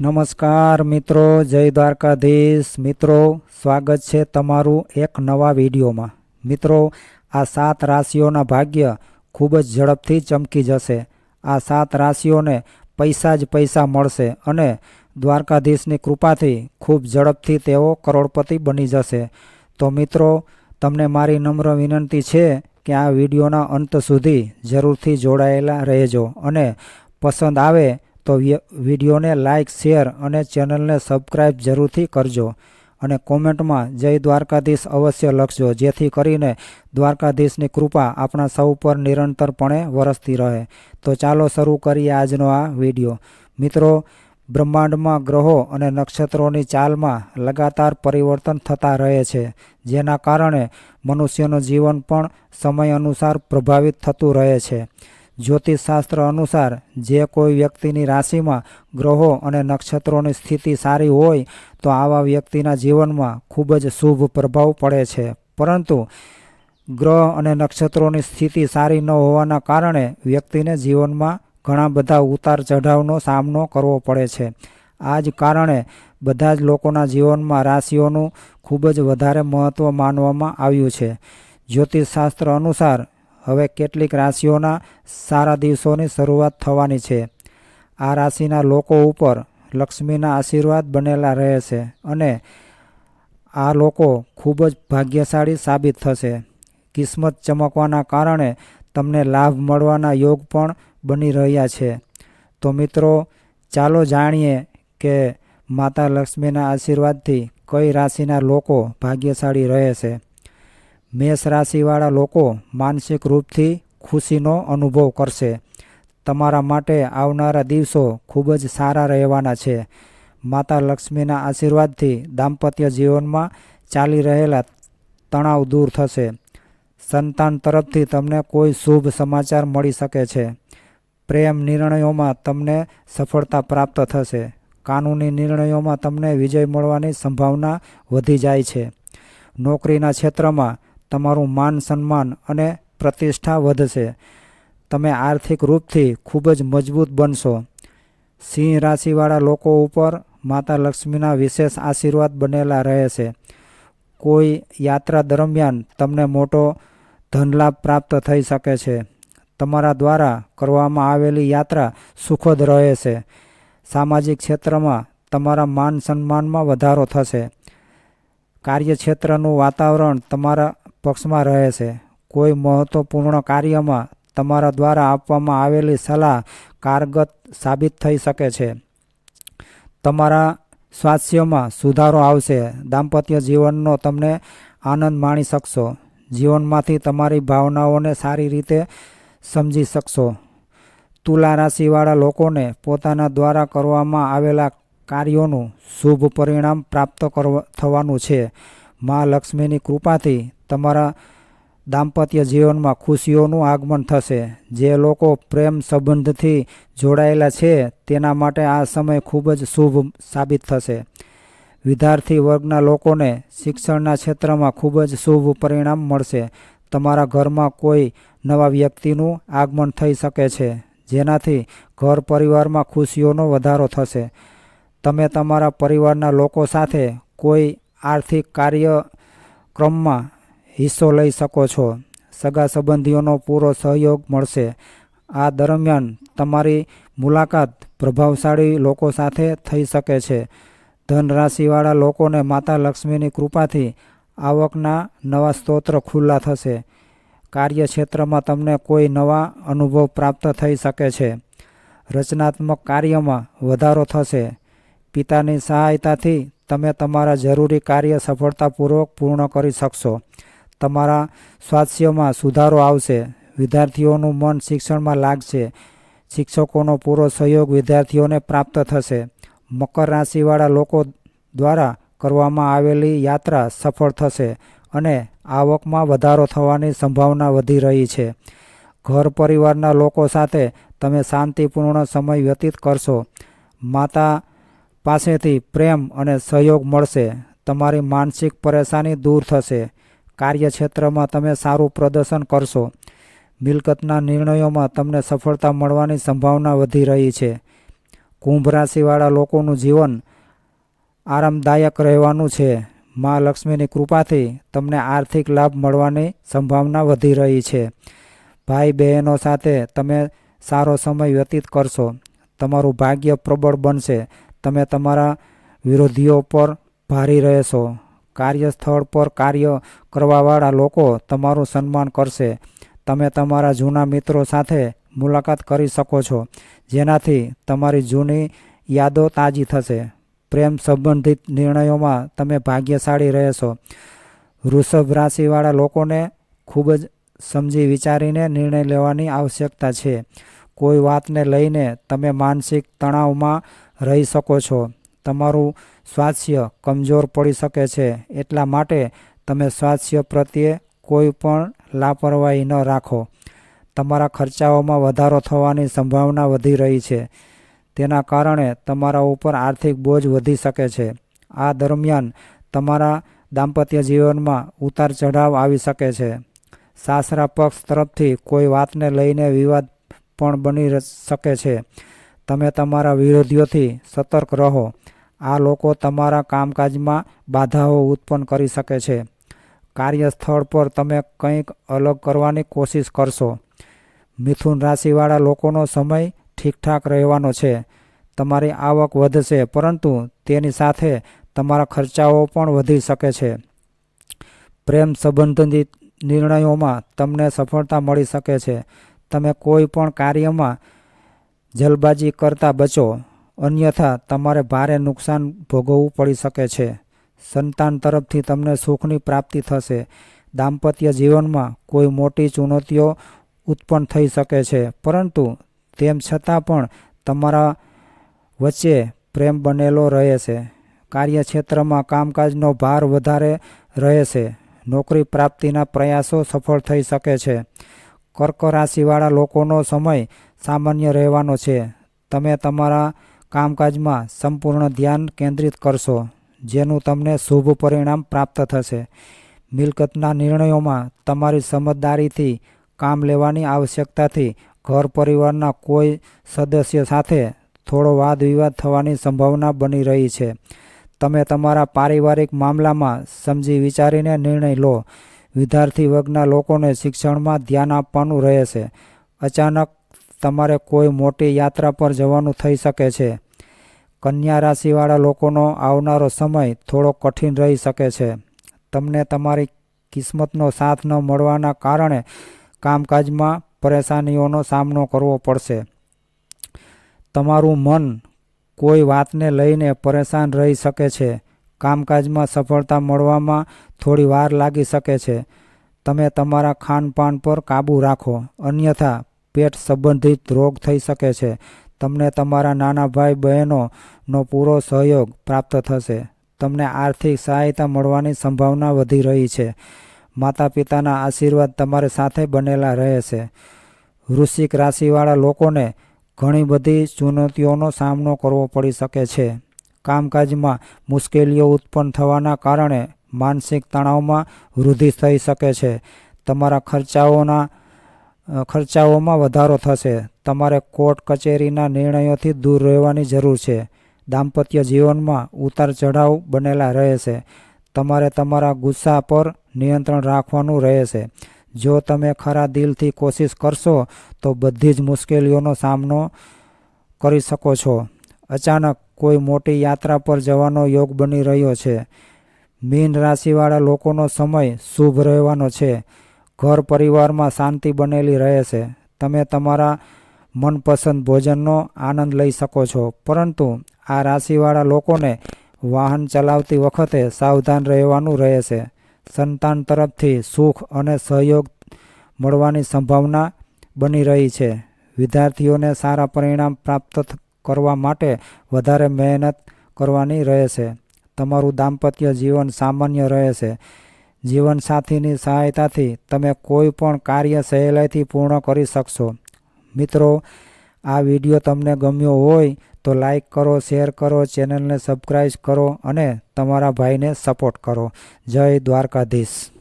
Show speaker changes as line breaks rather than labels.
નમસ્કાર મિત્રો, જય દ્વારકાધીશ. મિત્રો, સ્વાગત છે તમારું એક નવા વિડીયોમાં. મિત્રો, આ સાત રાશિઓના ભાગ્ય ખૂબ જ ઝડપથી ચમકી જશે. આ સાત રાશિઓને પૈસા જ પૈસા મળશે અને દ્વારકાધીશની કૃપાથી ખૂબ ઝડપથી તેઓ કરોડપતિ બની જશે. તો મિત્રો, તમને મારી નમ્ર વિનંતી છે કે આ વિડીયોના અંત સુધી જરૂરથી જોડાયેલા રહેજો અને પસંદ આવે તો વિડીયોને લાઇક શેર અને ચેનલને સબસ્ક્રાઈબ જરૂરથી કરજો અને કોમેન્ટમાં જય દ્વારકાધીશ અવશ્ય લખજો, જેથી કરીને દ્વારકાધીશની કૃપા આપણા સૌ પર નિરંતરપણે વરસતી રહે. તો ચાલો શરૂ કરીએ આજનો આ વીડિયો. મિત્રો, બ્રહ્માંડમાં ગ્રહો અને નક્ષત્રોની ચાલમાં લગાતાર પરિવર્તન થતા રહે છે, જેના કારણે મનુષ્યનું જીવન પણ સમય અનુસાર પ્રભાવિત થતું રહે છે. જ્યોતિષશાસ્ત્ર અનુસાર જે કોઈ વ્યક્તિની રાશિમાં ગ્રહો અને નક્ષત્રોની સ્થિતિ સારી હોય, તો આવા વ્યક્તિના જીવનમાં ખૂબ જ શુભ પ્રભાવ પડે છે. પરંતુ ગ્રહ અને નક્ષત્રોની સ્થિતિ સારી ન હોવાના કારણે વ્યક્તિને જીવનમાં ઘણા બધા ઉતાર ચઢાવનો સામનો કરવો પડે છે. આ જ કારણે બધા જ લોકોના જીવનમાં રાશિઓનું ખૂબ જ વધારે મહત્ત્વ માનવામાં આવ્યું છે. જ્યોતિષશાસ્ત્ર અનુસાર હવે કેટલીક રાશિઓના સારા દિવસોની શરૂઆત થવાની છે. આ રાશિના લોકો ઉપર લક્ષ્મીના આશીર્વાદ બનેલા રહે છે અને આ લોકો ખૂબ જ ભાગ્યશાળી સાબિત થશે. કિસ્મત ચમકવાના કારણે તમને લાભ મળવાના યોગ પણ બની રહ્યા છે. તો મિત્રો, ચાલો જાણીએ કે માતા લક્ષ્મીના આશીર્વાદથી કઈ રાશિના લોકો ભાગ્યશાળી રહે છે. મેષ રાશિવાળા લોકો માનસિક રૂપથી ખુશીનો અનુભવ કરશે. તમારા માટે આવનારા દિવસો ખૂબ જ સારા રહેવાના છે. માતા લક્ષ્મીના આશીર્વાદથી દાંપત્ય જીવનમાં ચાલી રહેલા તણાવ દૂર થશે. સંતાન તરફથી તમને કોઈ શુભ સમાચાર મળી શકે છે. પ્રેમ નિર્ણયોમાં તમને સફળતા પ્રાપ્ત થશે. કાનૂની નિર્ણયોમાં તમને વિજય મળવાની સંભાવના વધી જાય છે. નોકરીના ક્ષેત્રમાં તમારું માન સન્માન અને પ્રતિષ્ઠા વધશે. તમે આર્થિક રૂપથી ખૂબ જ મજબૂત બનશો. સિંહ રાશિવાળા લોકો ઉપર માતા લક્ષ્મીના વિશેષ આશીર્વાદ બનેલા રહે છે કોઈ યાત્રા દરમિયાન તમને મોટો ધનલાભ પ્રાપ્ત થઈ શકે છે. તમારા દ્વારા કરવામાં આવેલી યાત્રા સુખદ રહે છે સામાજિક ક્ષેત્રમાં તમારા માન સન્માનમાં વધારો થશે. કાર્યક્ષેત્રનું વાતાવરણ તમારા પક્ષમાં રહે છે. કોઈ મહત્ત્વપૂર્ણ કાર્યમાં તમારા દ્વારા આપવામાં આવેલી સલાહ કારગત સાબિત થઈ શકે છે. તમારા સ્વાસ્થ્યમાં સુધારો આવશે. દાંપત્ય જીવનનો તમને આનંદ માણી શકશો. જીવનમાંથી તમારી ભાવનાઓને સારી રીતે સમજી શકશો. તુલા રાશિવાળા લોકોને પોતાના દ્વારા કરવામાં આવેલા કાર્યોનું શુભ પરિણામ પ્રાપ્ત કરવા, થવાનું છે. મા લક્ષ્મીની કૃપાથી તમારા દાંપત્ય જીવનમાં ખુશીઓનું આગમન થશે. જે લોકો પ્રેમ સંબંધથી જોડાયેલા છે, તેના માટે આ સમય ખૂબ જ શુભ સાબિત થશે. વિદ્યાર્થી વર્ગના લોકોને શિક્ષણના ક્ષેત્રમાં ખૂબ જ શુભ પરિણામ મળશે. તમારા ઘરમાં કોઈ નવા વ્યક્તિનું આગમન થઈ શકે છે, જેનાથી ઘર પરિવારમાં ખુશીઓનો વધારો થશે. તમે તમારા પરિવારના લોકો સાથે કોઈ આર્થિક કાર્યક્રમમાં હિસ્સો લઈ શકો છો. સગા સંબંધીઓનો પૂરો સહયોગ મળશે. આ દરમિયાન તમારી મુલાકાત પ્રભાવશાળી લોકો સાથે થઈ શકે છે. ધન રાશિવાળા લોકોને માતા લક્ષ્મીની કૃપાથી આવકના નવા સ્ત્રોત ખુલ્લા થશે. કાર્યક્ષેત્રમાં તમને કોઈ નવા અનુભવ પ્રાપ્ત થઈ શકે છે. રચનાત્મક કાર્યમાં વધારો થશે. પિતાની સહાયતાથી તમે તમારા જરૂરી કાર્ય સફળતાપૂર્વક પૂર્ણ કરી શકશો. તમારા સ્વાસ્થ્યમાં સુધારો આવશે. વિદ્યાર્થીઓનું મન શિક્ષણમાં લાગશે. શિક્ષકોનો પૂરો સહયોગ વિદ્યાર્થીઓને પ્રાપ્ત થશે. મકર રાશિવાળા લોકો દ્વારા કરવામાં આવેલી યાત્રા સફળ થશે અને આવકમાં વધારો થવાની સંભાવના વધી રહી છે. ઘર પરિવારના લોકો સાથે તમે શાંતિપૂર્ણ સમય વ્યતીત કરશો. માતા પાસેથી પ્રેમ અને સહયોગ મળશે. તમારી માનસિક પરેશાની દૂર થશે. કાર્યક્ષેત્રમાં તમે સારું પ્રદર્શન કરશો. મિલકતના નિર્ણયોમાં તમને સફળતા મળવાની સંભાવના વધી રહી છે. કુંભ રાશિવાળા લોકોનું જીવન આરામદાયક રહેવાનું છે. મા લક્ષ્મીની કૃપાથી તમને આર્થિક લાભ મળવાની સંભાવના વધી રહી છે. ભાઈ બહેનો સાથે તમે સારો સમય વ્યતીત કરશો. તમારું ભાગ્ય પ્રબળ બનશે. તમે તમારા વિરોધીઓ પર ભારી રહેશો. કાર્યસ્થળ પર કાર્ય કરવાવાળા લોકો તમારું સન્માન કરશે. તમે તમારા જૂના મિત્રો સાથે મુલાકાત કરી શકો છો, જેનાથી તમારી જૂની યાદો તાજી થશે. પ્રેમ સંબંધિત નિર્ણયોમાં તમે ભાગ્યશાળી રહેશો. વૃષભ રાશિવાળા લોકોને ખૂબ જ સમજી વિચારીને નિર્ણય લેવાની આવશ્યકતા છે. કોઈ વાતને લઈને તમે માનસિક તણાવમાં રહી શકો છો. તમારું સ્વાસ્થ્ય કમજોર પડી શકે છે. એટલા માટે તમે સ્વાસ્થ્ય પ્રત્યે કોઈ પણ લાપરવાહી ન રાખો. તમારા ખર્ચાઓમાં વધારો થવાની સંભાવના વધી રહી છે. તેના કારણે તમારા ઉપર આર્થિક બોજ વધી શકે છે. આ દરમિયાન તમારા દાંપત્ય જીવનમાં ઉતાર ચઢાવ આવી શકે છે. સાસરા પક્ષ તરફથી કોઈ વાતને લઈને વિવાદ પણ બની શકે છે. તમે તમારા વિરોધીઓથી સતર્ક રહો. આ લોકો તમારા કામકાજમાં બાધાઓ ઉત્પન્ન કરી શકે છે. કાર્યસ્થળ પર તમે કંઈક અલગ કરવાની કોશિશ કરશો. મિથુન રાશિવાળા લોકોનો સમય ઠીકઠાક રહેવાનો છે. તમારી આવક વધશે, પરંતુ તેની સાથે તમારા ખર્ચાઓ પણ વધી શકે છે. પ્રેમ સંબંધિત નિર્ણયોમાં તમને સફળતા મળી શકે છે. તમે કોઈ પણ કાર્યમાં જલબાજી કરતા બચો. અન્યથા તમારે ભારે નુકસાન ભોગવવું પડી શકે છે. સંતાન તરફથી તમને સુખની પ્રાપ્તિ થશે. દાંપત્ય જીવનમાં કોઈ મોટી ચુનૌતીઓ ઉત્પન્ન થઈ શકે છે. પરંતુ તેમ છતાં પણ તમારા વચ્ચે પ્રેમ બનેલો રહે છે. કાર્યક્ષેત્રમાં કામકાજનો ભાર વધારે રહે છે. નોકરી પ્રાપ્તિના પ્રયાસો સફળ થઈ શકે છે. કર્ક રાશિવાળા લોકોનો સમય સામાન્ય રહેવાનો છે. તમે તમારા કામકાજમાં સંપૂર્ણ ધ્યાન કેન્દ્રિત કરશો, જેનું તમને શુભ પરિણામ પ્રાપ્ત થશે. મિલકતના નિર્ણયોમાં તમારી સમજદારીથી કામ લેવાની આવશ્યકતાથી ઘર પરિવારના કોઈ સદસ્ય સાથે થોડો વાદ વિવાદ થવાની સંભાવના બની રહી છે. તમે તમારા પારિવારિક મામલામાં સમજી વિચારીને નિર્ણય લો. વિદ્યાર્થી વર્ગના લોકોને શિક્ષણમાં ધ્યાન આપવાનું રહેશે. અચાનક તમારે કોઈ મોટી યાત્રા પર જવાનું થઈ શકે છે. કન્યા રાશિવાળા લોકોનો આવનારો સમય થોડો કઠિન રહી શકે છે. તમને તમારી કિસ્મતનો સાથ ન મળવાના કારણે કામકાજમાં પરેશાનીઓનો સામનો કરવો પડશે. તમારું મન કોઈ વાતને લઈને પરેશાન રહી શકે છે. કામકાજમાં સફળતા મળવામાં થોડી વાર લાગી શકે છે. તમે તમારા ખાનપાન પર કાબૂ રાખો. અન્યથા પેટ સંબંધિત રોગ થઈ શકે છે. તમને તમારા નાના ભાઈ બહેનોનો પૂરો સહયોગ પ્રાપ્ત થશે. તમને આર્થિક સહાયતા મળવાની સંભાવના વધી રહી છે. માતા પિતાના આશીર્વાદ તમારી સાથે બનેલા રહે છે વૃશ્ચિક રાશિવાળા લોકોને ઘણી બધી ચુનૌતીઓનો સામનો કરવો પડી શકે છે. કામકાજમાં મુશ્કેલીઓ ઉત્પન્ન થવાના કારણે માનસિક તણાવમાં વૃદ્ધિ થઈ શકે છે. તમારા ખર્ચાઓના ખર્ચાઓમાં વધારો થશે. તમારે કોર્ટ કચેરીના નિર્ણયોથી દૂર રહેવાની જરૂર છે. દાંપત્ય જીવનમાં ઉતાર ચઢાવ બનેલા રહે છે તમારે તમારા ગુસ્સા પર નિયંત્રણ રાખવાનું રહેશે. જો તમે ખરા દિલથી કોશિશ કરશો, તો બધી જ મુશ્કેલીઓનો સામનો કરી શકો છો. અચાનક કોઈ મોટી યાત્રા પર જવાનો યોગ બની રહ્યો છે. મીન રાશિવાળા લોકોનો સમય શુભ રહેવાનો છે. ઘર પરિવારમાં શાંતિ બનેલી રહે છે. તમે તમારા મનપસંદ ભોજનનો આનંદ લઈ શકો છો. પરંતુ આ રાશિવાળા લોકોને વાહન ચલાવતી વખતે સાવધાન રહેવાનું રહે છે. સંતાન તરફથી સુખ અને સહયોગ મળવાની સંભાવના બની રહી છે. વિદ્યાર્થીઓને સારા પરિણામ પ્રાપ્ત કરવા માટે વધારે મહેનત કરવાની રહેશે તમારું દાંપત્ય જીવન સામાન્ય રહેશે જીવનસાથીની સહાયતાથી તમે કોઈ પણ કાર્ય સહેલાઈથી પૂર્ણ કરી શકશો. મિત્રો, આ વીડિયો તમને ગમ્યો હોય તો લાઈક કરો, શેર કરો, ચેનલને સબસ્ક્રાઈબ કરો અને તમારા ભાઈને સપોર્ટ કરો. જય દ્વારકાધીશ.